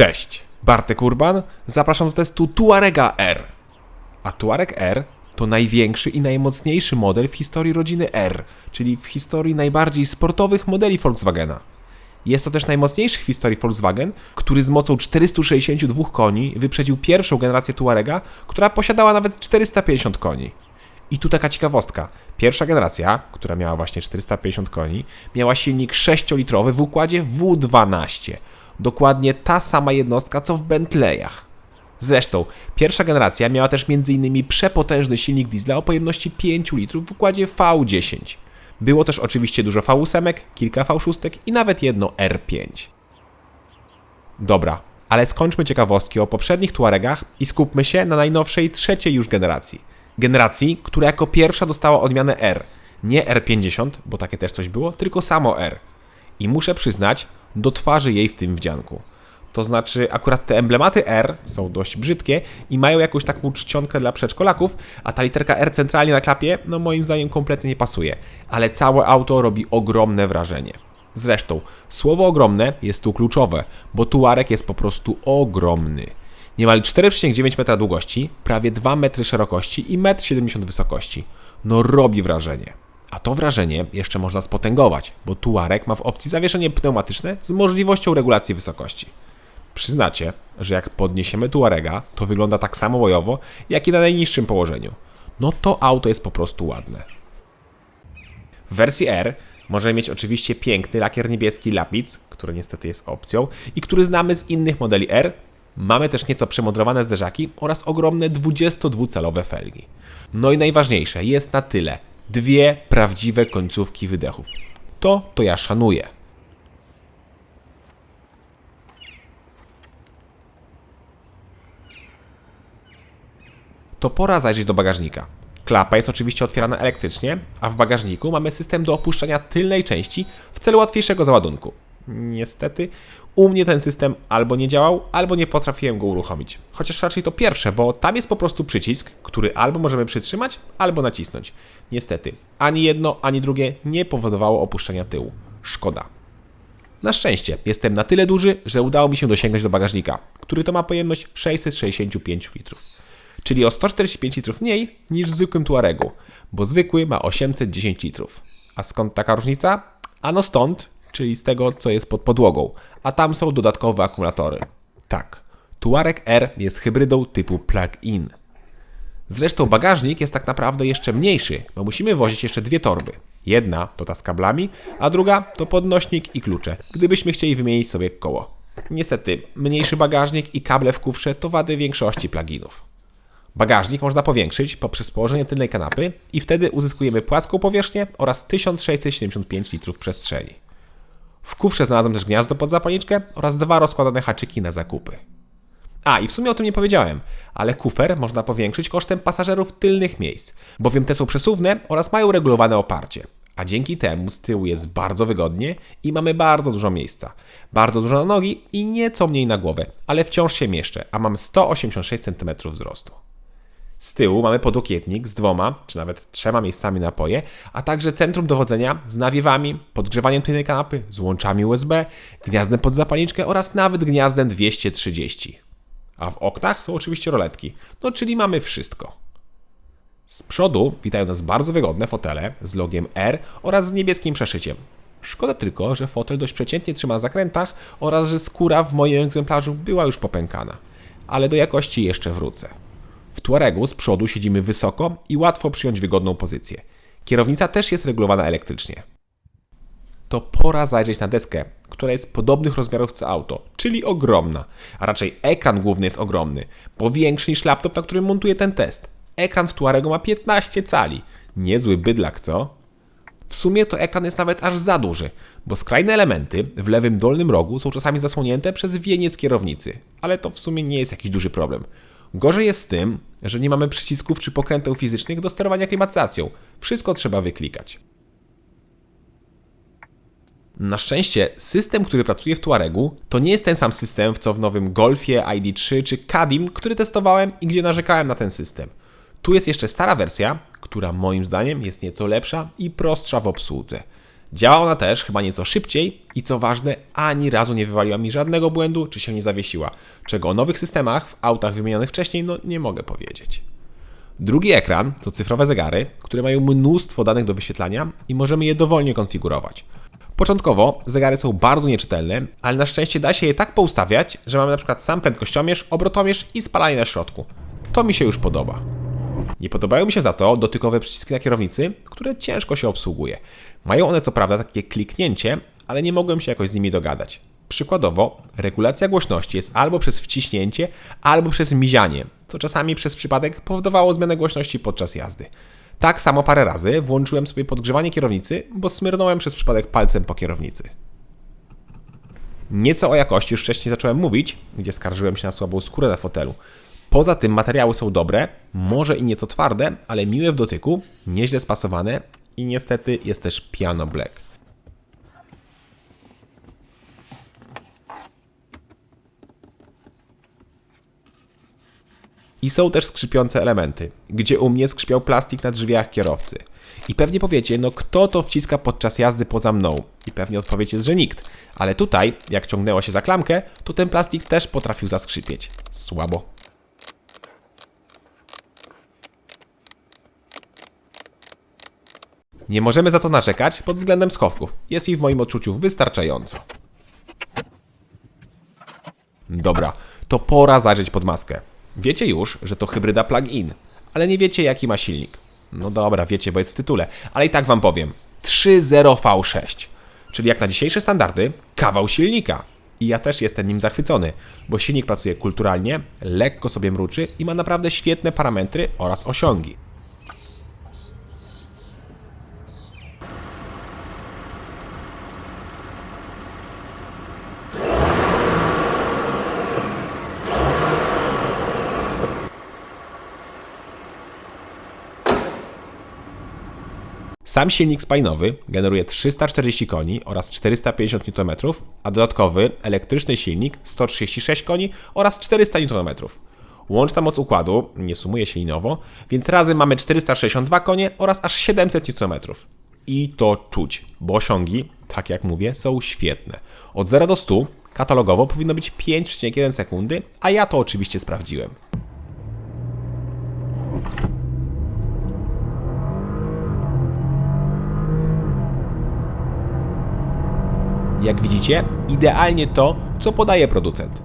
Cześć, Bartek Urban, zapraszam do testu Tuarega R. A Tuareg R to największy i najmocniejszy model w historii rodziny R, czyli w historii najbardziej sportowych modeli Volkswagena. Jest to też najmocniejszy w historii Volkswagen, który z mocą 462 koni wyprzedził pierwszą generację Tuarega, która posiadała nawet 450 koni. I tu taka ciekawostka. Pierwsza generacja, która miała właśnie 450 koni, miała silnik 6-litrowy w układzie W12. Dokładnie ta sama jednostka co w Bentleyach. Zresztą, pierwsza generacja miała też m.in. przepotężny silnik diesla o pojemności 5 litrów w układzie V10. Było też oczywiście dużo V8, kilka V6 i nawet jedno R5. Dobra, ale skończmy ciekawostki o poprzednich Tuaregach i skupmy się na najnowszej trzeciej już generacji. Generacji, która jako pierwsza dostała odmianę R. Nie R50, bo takie też coś było, tylko samo R. I muszę przyznać, do twarzy jej w tym wdzianku. To znaczy, akurat te emblematy R są dość brzydkie i mają jakąś taką czcionkę dla przedszkolaków, a ta literka R centralnie na klapie, no moim zdaniem kompletnie nie pasuje. Ale całe auto robi ogromne wrażenie. Zresztą, słowo ogromne jest tu kluczowe, bo tuarek jest po prostu ogromny. Niemal 4,9 metra długości, prawie 2 metry szerokości i 1,70 m wysokości. No robi wrażenie. A to wrażenie jeszcze można spotęgować, bo Tuareg ma w opcji zawieszenie pneumatyczne z możliwością regulacji wysokości. Przyznacie, że jak podniesiemy Tuarega, to wygląda tak samo bojowo, jak i na najniższym położeniu. No to auto jest po prostu ładne. W wersji R możemy mieć oczywiście piękny lakier niebieski Lapic, który niestety jest opcją i który znamy z innych modeli R. Mamy też nieco przemodrowane zderzaki oraz ogromne 22-calowe felgi. No i najważniejsze, jest na tyle dwie prawdziwe końcówki wydechów. To to ja szanuję. to pora zajrzeć do bagażnika. Klapa jest oczywiście otwierana elektrycznie, a w bagażniku mamy system do opuszczania tylnej części w celu łatwiejszego załadunku. Niestety, u mnie ten system albo nie działał, albo nie potrafiłem go uruchomić. Chociaż raczej to pierwsze, bo tam jest po prostu przycisk, który albo możemy przytrzymać, albo nacisnąć. Niestety, ani jedno, ani drugie nie powodowało opuszczenia tyłu. Szkoda. Na szczęście jestem na tyle duży, że udało mi się dosięgnąć do bagażnika, który to ma pojemność 665 litrów czyli o 145 litrów mniej niż w zwykłym Tuaregu, bo zwykły ma 810 litrów. A skąd taka różnica? Ano stąd, czyli z tego, co jest pod podłogą, a tam są dodatkowe akumulatory. Tak, Tuareg R jest hybrydą typu plug-in. Zresztą bagażnik jest tak naprawdę jeszcze mniejszy, bo musimy wozić jeszcze dwie torby. Jedna to ta z kablami, a druga to podnośnik i klucze, gdybyśmy chcieli wymienić sobie koło. Niestety, mniejszy bagażnik i kable w kufrze to wady większości pluginów. Bagażnik można powiększyć poprzez położenie tylnej kanapy i wtedy uzyskujemy płaską powierzchnię oraz 1675 litrów przestrzeni. W kufrze znalazłem też gniazdo pod zapalniczkę oraz dwa rozkładane haczyki na zakupy. A, i w sumie o tym nie powiedziałem, ale kufer można powiększyć kosztem pasażerów tylnych miejsc, bowiem te są przesuwne oraz mają regulowane oparcie. A dzięki temu z tyłu jest bardzo wygodnie i mamy bardzo dużo miejsca. Bardzo dużo na nogi i nieco mniej na głowę, ale wciąż się mieszczę, a mam 186 cm wzrostu. Z tyłu mamy podokietnik z dwoma, czy nawet trzema miejscami napoje, a także centrum dowodzenia z nawiewami, podgrzewaniem tylnej kanapy, z łączami USB, gniazdem pod zapalniczkę oraz nawet gniazdem 230. A w oknach są oczywiście roletki, no czyli mamy wszystko. Z przodu witają nas bardzo wygodne fotele z logiem R oraz z niebieskim przeszyciem. Szkoda tylko, że fotel dość przeciętnie trzyma na zakrętach oraz że skóra w moim egzemplarzu była już popękana. Ale do jakości jeszcze wrócę. W Tuaregu z przodu siedzimy wysoko i łatwo przyjąć wygodną pozycję. Kierownica też jest regulowana elektrycznie. To pora zajrzeć na deskę, która jest podobnych rozmiarów co auto, czyli ogromna. A raczej ekran główny jest ogromny, bo większy niż laptop, na którym montuję ten test. Ekran w Tuaregu ma 15 cali. Niezły bydlak, co? W sumie to ekran jest nawet aż za duży, bo skrajne elementy w lewym dolnym rogu są czasami zasłonięte przez wieniec kierownicy, ale to w sumie nie jest jakiś duży problem. Gorzej jest z tym, że nie mamy przycisków czy pokręteł fizycznych do sterowania klimatyzacją. Wszystko trzeba wyklikać. Na szczęście system, który pracuje w Tuaregu, to nie jest ten sam system, co w nowym Golfie ID3 czy Kadim, który testowałem i gdzie narzekałem na ten system. Tu jest jeszcze stara wersja, która moim zdaniem jest nieco lepsza i prostsza w obsłudze. Działa ona też chyba nieco szybciej i co ważne, ani razu nie wywaliła mi żadnego błędu, czy się nie zawiesiła, czego o nowych systemach w autach wymienionych wcześniej no nie mogę powiedzieć. Drugi ekran to cyfrowe zegary, które mają mnóstwo danych do wyświetlania i możemy je dowolnie konfigurować. Początkowo zegary są bardzo nieczytelne, ale na szczęście da się je tak poustawiać, że mamy na przykład sam prędkościomierz, obrotomierz i spalanie na środku. To mi się już podoba. Nie podobają mi się za to dotykowe przyciski na kierownicy, które ciężko się obsługuje. Mają one co prawda takie kliknięcie, ale nie mogłem się jakoś z nimi dogadać. Przykładowo, regulacja głośności jest albo przez wciśnięcie, albo przez mizianie, co czasami przez przypadek powodowało zmianę głośności podczas jazdy. Tak samo parę razy włączyłem sobie podgrzewanie kierownicy, bo smyrnąłem przez przypadek palcem po kierownicy. Nieco o jakości już wcześniej zacząłem mówić, gdzie skarżyłem się na słabą skórę na fotelu. Poza tym materiały są dobre, może i nieco twarde, ale miłe w dotyku, nieźle spasowane i niestety jest też piano black. I są też skrzypiące elementy, gdzie u mnie skrzypiał plastik na drzwiach kierowcy. I pewnie powiecie, no kto to wciska podczas jazdy poza mną? I pewnie odpowiedź jest, że nikt. Ale tutaj, jak ciągnęło się za klamkę, to ten plastik też potrafił zaskrzypieć. Słabo. Nie możemy za to narzekać pod względem schowków. Jest ich w moim odczuciu wystarczająco. Dobra, to pora zajrzeć pod maskę. Wiecie już, że to hybryda plug-in, ale nie wiecie jaki ma silnik. No dobra, wiecie, bo jest w tytule, ale i tak wam powiem. 3.0 V6, czyli jak na dzisiejsze standardy, kawał silnika. I ja też jestem nim zachwycony, bo silnik pracuje kulturalnie, lekko sobie mruczy i ma naprawdę świetne parametry oraz osiągi. Sam silnik spalinowy generuje 340 koni oraz 450 Nm, a dodatkowy elektryczny silnik 136 koni oraz 400 Nm. Łączna moc układu nie sumuje się linowo, więc razem mamy 462 konie oraz aż 700 Nm. I to czuć, bo osiągi, tak jak mówię, są świetne. Od 0 do 100 katalogowo powinno być 5,1 sekundy, a ja to oczywiście sprawdziłem. Jak widzicie, idealnie to, co podaje producent.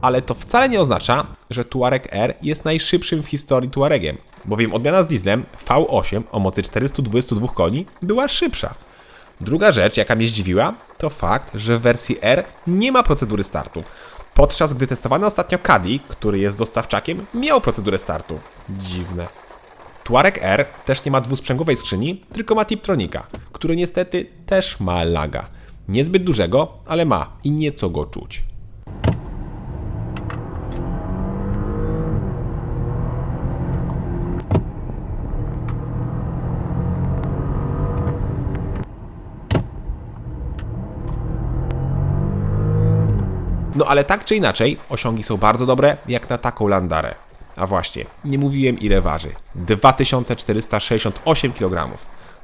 Ale to wcale nie oznacza, że Tuareg R jest najszybszym w historii Tuaregiem, bowiem odmiana z dieslem V8 o mocy 422 koni była szybsza. Druga rzecz, jaka mnie zdziwiła, to fakt, że w wersji R nie ma procedury startu, podczas gdy testowany ostatnio Caddy, który jest dostawczakiem, miał procedurę startu. Dziwne. Tuareg R też nie ma dwusprzęgowej skrzyni, tylko ma Tiptronika, który niestety też ma laga. Niezbyt dużego, ale ma i nieco go czuć. No ale tak czy inaczej, osiągi są bardzo dobre, jak na taką landarę. A właśnie, nie mówiłem ile waży. 2468 kg.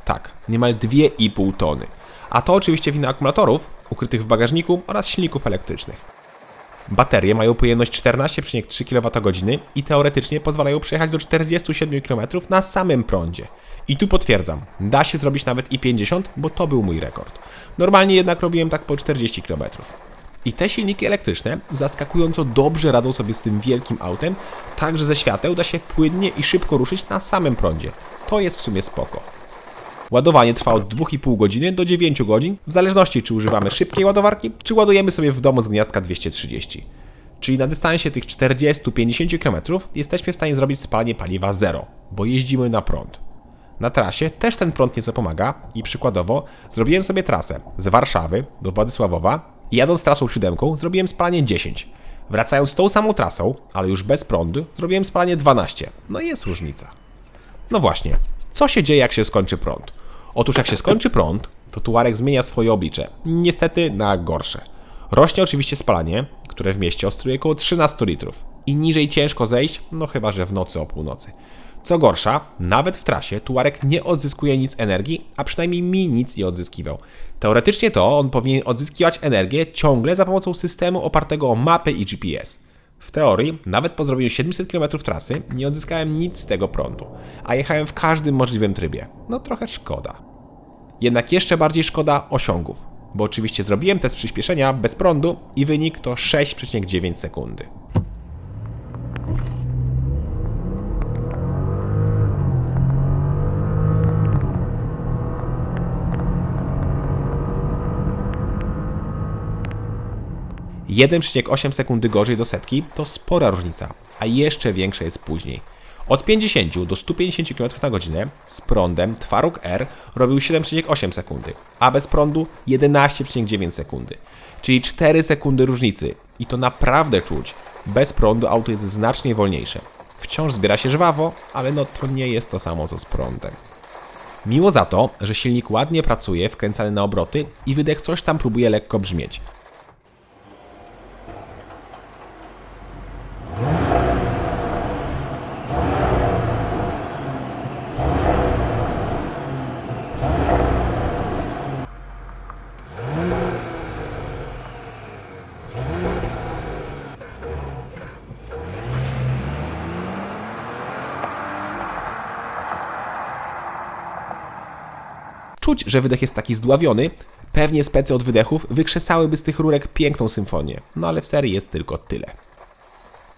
Tak, niemal 2,5 tony. A to oczywiście wina akumulatorów ukrytych w bagażniku oraz silników elektrycznych. Baterie mają pojemność 14,3 kWh i teoretycznie pozwalają przejechać do 47 km na samym prądzie. I tu potwierdzam, da się zrobić nawet i 50, bo to był mój rekord. Normalnie jednak robiłem tak po 40 km. I te silniki elektryczne zaskakująco dobrze radzą sobie z tym wielkim autem, tak że ze świateł da się płynnie i szybko ruszyć na samym prądzie. To jest w sumie spoko. Ładowanie trwa od 2,5 godziny do 9 godzin, w zależności czy używamy szybkiej ładowarki, czy ładujemy sobie w domu z gniazdka 230. Czyli na dystansie tych 40-50 km jesteśmy w stanie zrobić spalanie paliwa zero, bo jeździmy na prąd. Na trasie też ten prąd nieco pomaga i przykładowo zrobiłem sobie trasę z Warszawy do Władysławowa i jadąc trasą siódemką zrobiłem spalanie 10. Wracając tą samą trasą, ale już bez prądu, zrobiłem spalanie 12. No i jest różnica. No właśnie, co się dzieje jak się skończy prąd? Otóż jak się skończy prąd, to Tuareg zmienia swoje oblicze. Niestety na gorsze. Rośnie oczywiście spalanie, które w mieście oscyluje około 13 litrów. I niżej ciężko zejść, no chyba że w nocy o północy. Co gorsza, nawet w trasie Tuareg nie odzyskuje nic energii, a przynajmniej mi nic nie odzyskiwał. Teoretycznie to on powinien odzyskiwać energię ciągle za pomocą systemu opartego o mapy i GPS. W teorii, nawet po zrobieniu 700 km trasy, nie odzyskałem nic z tego prądu, a jechałem w każdym możliwym trybie. No trochę szkoda. Jednak jeszcze bardziej szkoda osiągów, bo oczywiście zrobiłem test przyspieszenia bez prądu i wynik to 6,9 sekundy. Jeden 1,8 sekundy gorzej do setki to spora różnica, a jeszcze większa jest później. Od 50 do 150 km na godzinę z prądem Twaruk R robił 7,8 sekundy, a bez prądu 11,9 sekundy. Czyli 4 sekundy różnicy. I to naprawdę czuć. Bez prądu auto jest znacznie wolniejsze. Wciąż zbiera się żwawo, ale no to nie jest to samo co z prądem. Miło za to, że silnik ładnie pracuje, wkręcany na obroty i wydech coś tam próbuje lekko brzmieć. Czuć, że wydech jest taki zdławiony, pewnie specy od wydechów wykrzesałyby z tych rurek piękną symfonię, no ale w serii jest tylko tyle.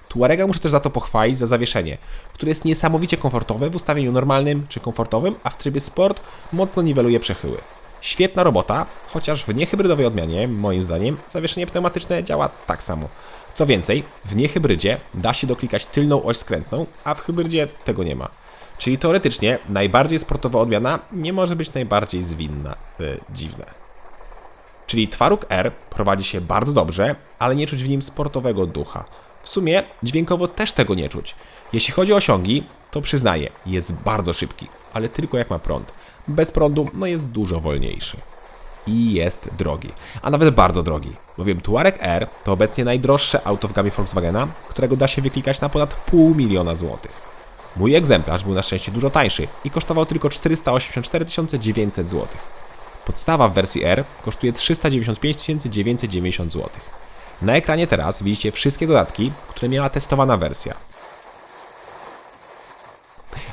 Tuarega muszę też za to pochwalić za zawieszenie, które jest niesamowicie komfortowe w ustawieniu normalnym czy komfortowym, a w trybie sport mocno niweluje przechyły. Świetna robota, chociaż w niehybrydowej odmianie, moim zdaniem, zawieszenie pneumatyczne działa tak samo. Co więcej, w niehybrydzie da się doklikać tylną oś skrętną, a w hybrydzie tego nie ma. Czyli teoretycznie najbardziej sportowa odmiana nie może być najbardziej zwinna. Yy, dziwne. Czyli Twaruk R prowadzi się bardzo dobrze, ale nie czuć w nim sportowego ducha. W sumie dźwiękowo też tego nie czuć. Jeśli chodzi o osiągi, to przyznaję, jest bardzo szybki, ale tylko jak ma prąd. Bez prądu, no jest dużo wolniejszy. I jest drogi, a nawet bardzo drogi, bowiem Tuareg R to obecnie najdroższe auto w gamie Volkswagena, którego da się wyklikać na ponad pół miliona złotych. Mój egzemplarz był na szczęście dużo tańszy i kosztował tylko 484 900 zł. Podstawa w wersji R kosztuje 395 990 zł. Na ekranie teraz widzicie wszystkie dodatki, które miała testowana wersja.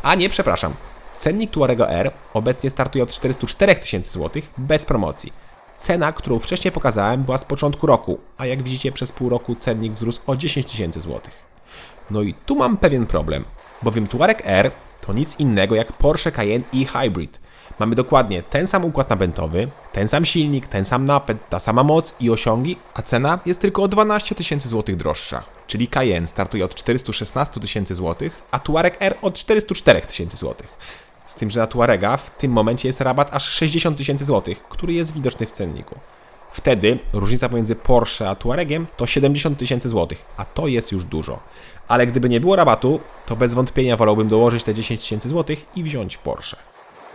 A nie, przepraszam. Cennik Tuarego R obecnie startuje od 404 tysięcy zł bez promocji. Cena, którą wcześniej pokazałem, była z początku roku, a jak widzicie przez pół roku cennik wzrósł o 10 tysięcy złotych. No i tu mam pewien problem, bowiem Tuareg R to nic innego jak Porsche Cayenne e-Hybrid. Mamy dokładnie ten sam układ napędowy, ten sam silnik, ten sam napęd, ta sama moc i osiągi, a cena jest tylko o 12 tysięcy złotych droższa. Czyli Cayenne startuje od 416 tysięcy złotych, a Tuareg R od 404 tysięcy złotych. Z tym, że na Tuarega w tym momencie jest rabat aż 60 tysięcy złotych, który jest widoczny w cenniku. Wtedy różnica pomiędzy Porsche a Tuaregiem to 70 tysięcy złotych, a to jest już dużo. Ale gdyby nie było rabatu, to bez wątpienia wolałbym dołożyć te 10 tysięcy złotych i wziąć Porsche.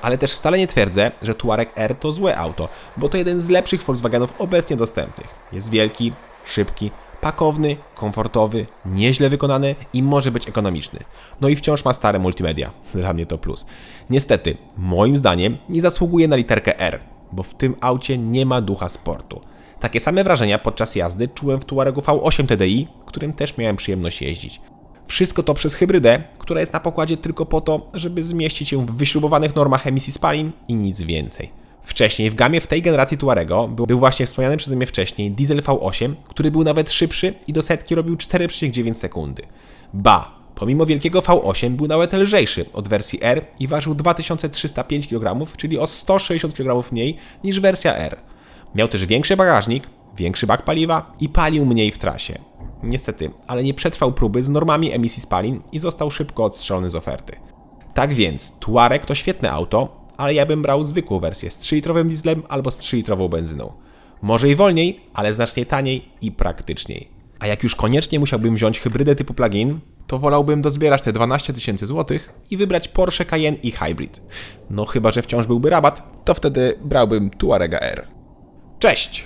Ale też wcale nie twierdzę, że Tuareg R to złe auto, bo to jeden z lepszych Volkswagenów obecnie dostępnych. Jest wielki, szybki, pakowny, komfortowy, nieźle wykonany i może być ekonomiczny. No i wciąż ma stare multimedia. Dla mnie to plus. Niestety, moim zdaniem nie zasługuje na literkę R, bo w tym aucie nie ma ducha sportu. Takie same wrażenia podczas jazdy czułem w Tuaregu V8 TDI, którym też miałem przyjemność jeździć. Wszystko to przez hybrydę, która jest na pokładzie tylko po to, żeby zmieścić się w wyśrubowanych normach emisji spalin i nic więcej. Wcześniej w gamie w tej generacji Tuarego był właśnie wspomniany przeze mnie wcześniej diesel V8, który był nawet szybszy i do setki robił 4,9 sekundy. Ba, pomimo wielkiego V8 był nawet lżejszy od wersji R i ważył 2305 kg, czyli o 160 kg mniej niż wersja R. Miał też większy bagażnik, większy bak paliwa i palił mniej w trasie. Niestety, ale nie przetrwał próby z normami emisji spalin i został szybko odstrzelony z oferty. Tak więc, Tuareg to świetne auto, ale ja bym brał zwykłą wersję z 3-litrowym dieslem albo z 3-litrową benzyną. Może i wolniej, ale znacznie taniej i praktyczniej. A jak już koniecznie musiałbym wziąć hybrydę typu plug-in, to wolałbym dozbierać te 12 tysięcy złotych i wybrać Porsche Cayenne i Hybrid. No chyba, że wciąż byłby rabat, to wtedy brałbym Tuarega R. Cześć!